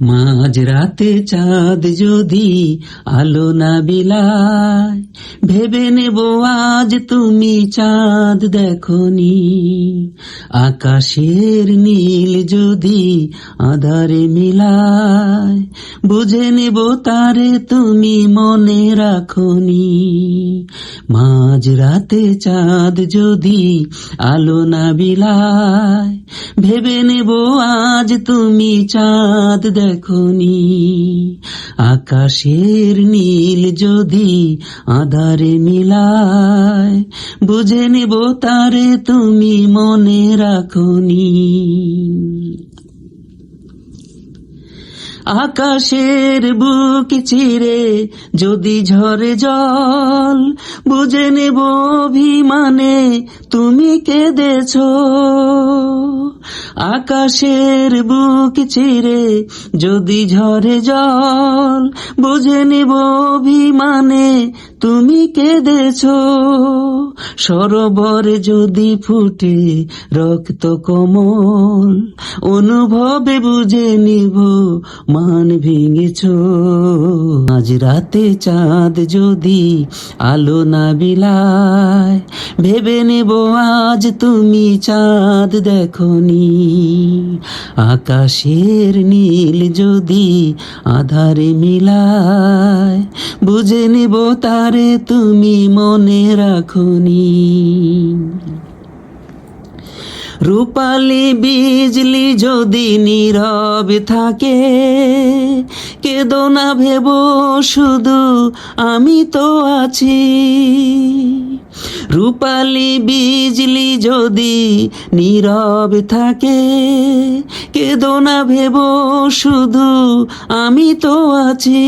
মাঝ রাতে চাঁদ যদি আলো না বিলায়, ভেবে নেব আজ তুমি চাঁদ দেখনি। আকাশের নীল যদি আধারে মিলায়, বুঝে নেব তারে তুমি মনে রাখনি। মাঝ রাতে চাঁদ যদি আলো না বিলায়, ভেবে নেব আজ তুমি চাঁদ দেখনি। আকাশের নীল যদি আধারে মিলায়, বুঝে নেব তারে তুমি মনে রাখনি। আকাশের বুক চিরে যদি ঝরে জল, বুঝে নেব অভিমানে তুমি কেঁদেছ। আকাশের বুক চিরে যদি ঝরে জল, বুঝে নেব অভিমানে তুমি কেঁদেছ। সরোবরে যদি ফুটে রক্ত কমল, অনুভবে বুঝে নিব মান ভেঙেছ। আজ রাতে চাঁদ যদি আলো না বিলায়, ভেবে নেব আজ তুমি চাঁদ দেখনি। আকাশের নীল যদি আধারে মিলায় বুঝে নেব তারে তুমি মনে রাখনি। রূপালি বিজলি যদি নীরব থাকে, কেদো না ভেব শুধু আমি তো আছি। রূপালি বিজলি যদি নীরব থাকে, কেদো না ভেব শুধু আমি তো আছি।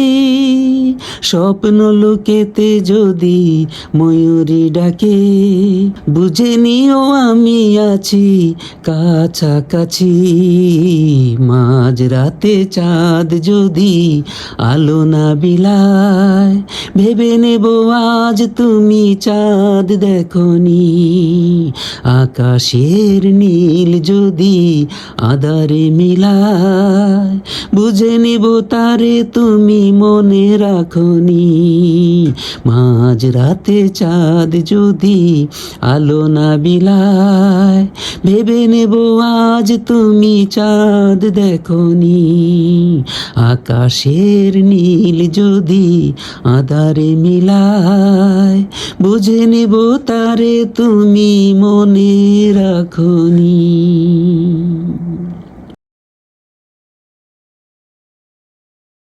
স্বপ্ন লোকেতে যদি ময়ূরী ডাকে, বুঝে নিও আমি আছি। কাছাকাছি মাঝ রাতে চাঁদ যদি আলো না বিলায়, ভেবে নেব আজ তুমি চাঁদ দেখনি। আকাশের নীল যদি আধারে মিলায়, বুঝে নেব তারে তুমি মনে রাখনি। মাঝ রাতে চাঁদ যদি আলো না বিলায় ভেবে নেব আজ তুমি চাঁদ দেখনি। আকাশের নীল যদি আদারে মিলায়, বুঝে নেব তারে তুমি মনে রাখনি।